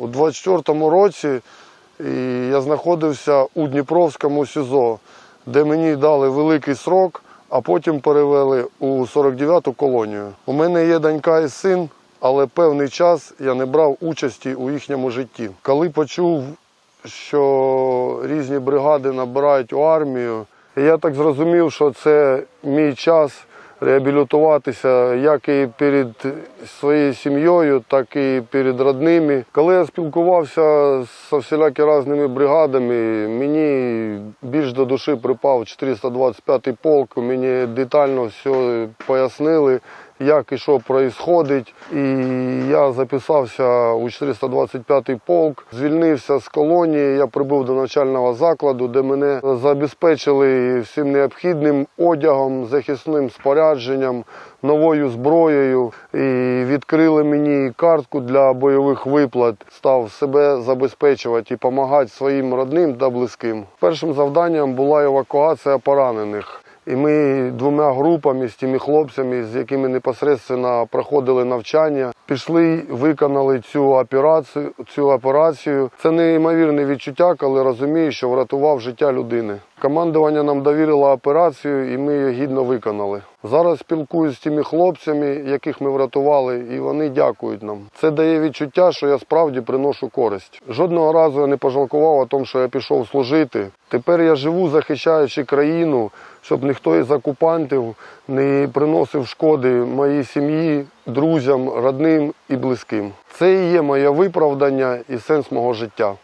У 24-му році я знаходився у Дніпровському СІЗО, де мені дали великий срок, а потім перевели у 49-ту колонію. У мене є донька і син, але певний час я не брав участі у їхньому житті. Коли почув, що різні бригади набирають у армію, я так зрозумів, що це мій час реабілітуватися як і перед своєю сім'єю, так і перед родними. Коли я спілкувався з всілякі різними бригадами, мені більш до душі припав 425-й полк. Мені детально все пояснили, як і що відбувається. І я записався у 425-й полк, звільнився з колонії. Я прибув до навчального закладу, де мене забезпечили всім необхідним одягом, захисним спорядженням, новою зброєю. І відкрили мені картку для бойових виплат. Став себе забезпечувати і допомагати своїм родним та близьким. Першим завданням була евакуація поранених. І ми двома групами з тими хлопцями, з якими непосередньо проходили навчання, пішли, виконали цю операцію. Цю операцію. Це неймовірне відчуття, коли розумієш, що врятував життя людини. Командування нам довірило операцію, і ми її гідно виконали. Зараз спілкуюся з тими хлопцями, яких ми врятували, і вони дякують нам. Це дає відчуття, що я справді приношу користь. Жодного разу я не пожалкував о тому, що я пішов служити. Тепер я живу, захищаючи країну, щоб ніхто із окупантів не приносив шкоди моїй сім'ї, друзям, родним і близьким. Це і є моє виправдання і сенс мого життя.